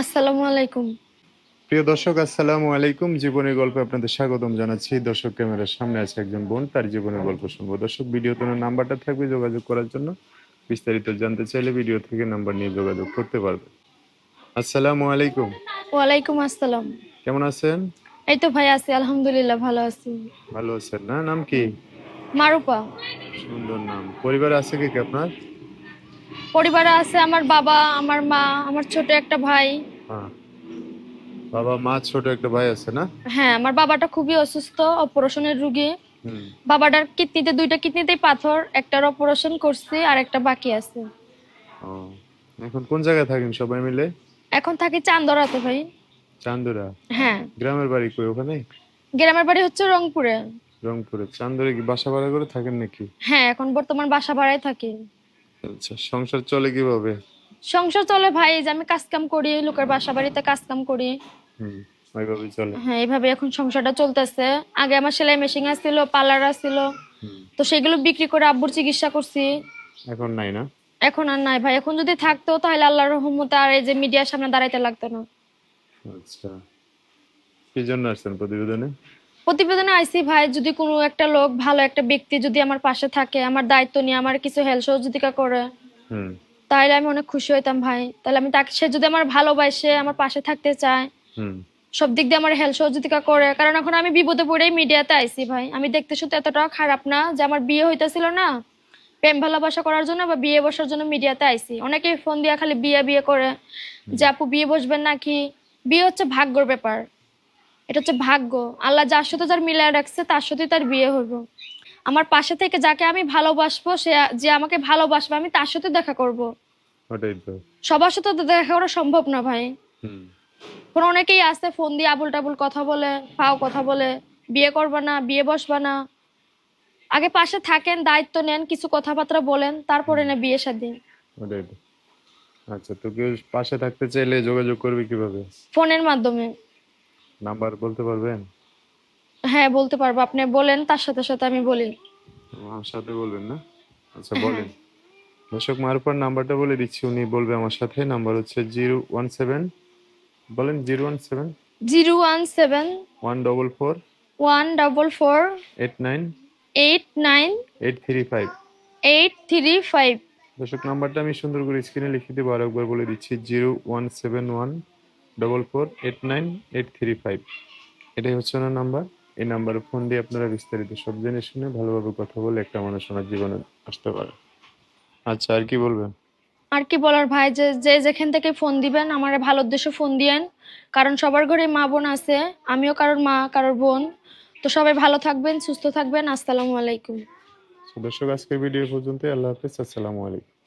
আসসালামু আলাইকুম। প্রিয় দর্শক আসসালামু আলাইকুম। জীবনের গল্পে আপনাদের স্বাগতম জানাচ্ছি। দর্শক ক্যামেরার সামনে আছে একজন বোন তার জীবনের গল্প শুনব। দর্শক ভিডিওতে নাম্বারটা থাকবে যোগাযোগ করার জন্য। বিস্তারিত জানতে চাইলে ভিডিও থেকে নাম্বার নিয়ে যোগাযোগ করতে পারবে আসসালামু আলাইকুম। ওয়ালাইকুম আসসালাম। কেমন আছেন? এই তো ভাই আছি আলহামদুলিল্লাহ ভালো আছি। ভালো আছেন না? নাম কি? মারুপা। সুন্দর নাম। পরিবার আছে কি কি আপনার? পরিবারে আছে আমার বাবা আমার মা আমার ছোট একটা ভাই। হ্যাঁ। বাবা মা ছোট একটা ভাই আছে না? হ্যাঁ আমার বাবাটা খুবই অসুস্থ অপারেশনের রুগী। বাবাটার কিডনিতে দুইটা কিডনিতেই পাথর একটার অপারেশন করছি আর একটা বাকি আছে। এখন কোন জায়গায় থাকেন সবাই মিলে? এখন থাকি চান্দরাতে ভাই। চান্দুরা? হ্যাঁ। গ্রামের বাড়ি কই ওখানে? গ্রামের বাড়ি হচ্ছে রংপুরে। রংপুরে। চান্দরে কি বাসা ভাড়া করে থাকেন নাকি? হ্যাঁ এখন বর্তমান বাসা ভাড়ায় থাকি। আচ্ছা সংসার চলে কীভাবে? সংসার চলে ভাই যে আমি কাজ কাম করি লোকের বাসা বাড়িতে কাজ কাম করি। হুম ওইভাবে চলে। হ্যাঁ এইভাবে এখন সংসারটা চলতেছে। আগে আমার সেলাই মেশিন আসছিল পার্লার আসছিল হুম। তো সেগুলো বিক্রি করে আব্বুর চিকিৎসা করছি। এখন নাই না? এখন আর নাই ভাই এখন যদি থাকতো তাহলে আল্লাহর রহমতে আর এই যে মিডিয়ার সামনে দাঁড়াইতে লাগতো না। আচ্ছা। কি জন্য আসছেন প্রতিবেদনে? প্রতিবেদনে আইসি ভাই যদি কোনো একটা লোক ভালো একটা ব্যক্তি যদি আমার পাশে থাকে আমার দায়িত্ব নিয়ে আমার কিছু হেল্প সহযোগিতা করে তাহলে আমি অনেক খুশি হইতাম ভাই। তাহলে আমি তাকে সে যদি আমার ভালোবাসে আমার পাশে থাকতে চায় সব দিক দিয়ে আমার হেল্প সহযোগিতা করে। কারণ এখন আমি বিপদে পড়েই মিডিয়াতে আইছি ভাই। আমি দেখতে শুধু এতটাও খারাপ না যে আমার বিয়ে হইতেছিল না প্রেম ভালোবাসা করার জন্য বা বিয়ে বসার জন্য মিডিয়াতে আইছি। অনেকেই ফোন দিয়া খালি বিয়ে বিয়ে করে যে আপু বিয়ে বসবেন নাকি? বিয়ে হচ্ছে ভাগ্যর ব্যাপার। এটা হচ্ছে ভাগ্য। আল্লাহ যার সাথে যার মিলায় রাখছে তার সাথেই তার বিয়ে হইব। আমার পাশে থেকে যাকে আমি ভালোবাসবো সে যে আমাকে ভালোবাসবে আমি তার সাথে দেখা করব। ওটাই তো। সবার সাথে তো দেখা করা সম্ভব না ভাই। হুম। কোন অনেকেই আছে ফোন দিয়ে আবুল টাবুল কথা বলে ফাও কথা বলে বিয়ে করবা না বিয়ে বসবা না। আগে পাশে থাকেন দায়িত্ব নেন কিছু কথাবার্তা বলেন তারপরে না বিয়ে শাদী আচ্ছা তো কেউ পাশে থাকতে চাইলে যোগাযোগ করবে কীভাবে? ফোনের মাধ্যমে। নাম্বার বলতে পারবেন? হ্যাঁ বলতে পারব। আপনি বলেন তার সাথে সাথে আমি বলি। আমার সাথে বলবেন না? আচ্ছা বলেন। দর্শক মারুপার নাম্বারটা বলে দিচ্ছি উনি বলবে আমার সাথে। নাম্বার হচ্ছে জিরো ওয়ান সেভেন। বলেন zero one seven. Zero one seven. One double four. One double four. Eight nine. Eight nine. Eight three five. Eight three five. দর্শক নাম্বারটা আমি সুন্দর করে স্ক্রিনে লিখে দেবো। আর একবার বলে দিচ্ছি zero one seven one. Double four eight nine eight three five এটাই হচ্ছে ওনার নাম্বার। এই নাম্বারে ফোন দিয়ে আপনারা বিস্তারিত সব জেনে শুনে ভালোভাবে কথা বলে একটা মানুষ ওনার জীবনে আসতে পারে। আচ্ছা আর কি বলবেন? আর কি বলার ভাই যে যে যেখান থেকে ফোন দিবেন আমার ভালো উদ্দেশ্যে ফোন দিয়েন। কারণ সবার ঘরে মা বোন আছে আমিও কারোর মা কারোর বোন। তো সবাই ভালো থাকবেন সুস্থ থাকবেন। আসসালামু আলাইকুম। দর্শক আজকের ভিডিও পর্যন্ত আল্লাহ হাফিজ। আসসালামু আলাইকুম।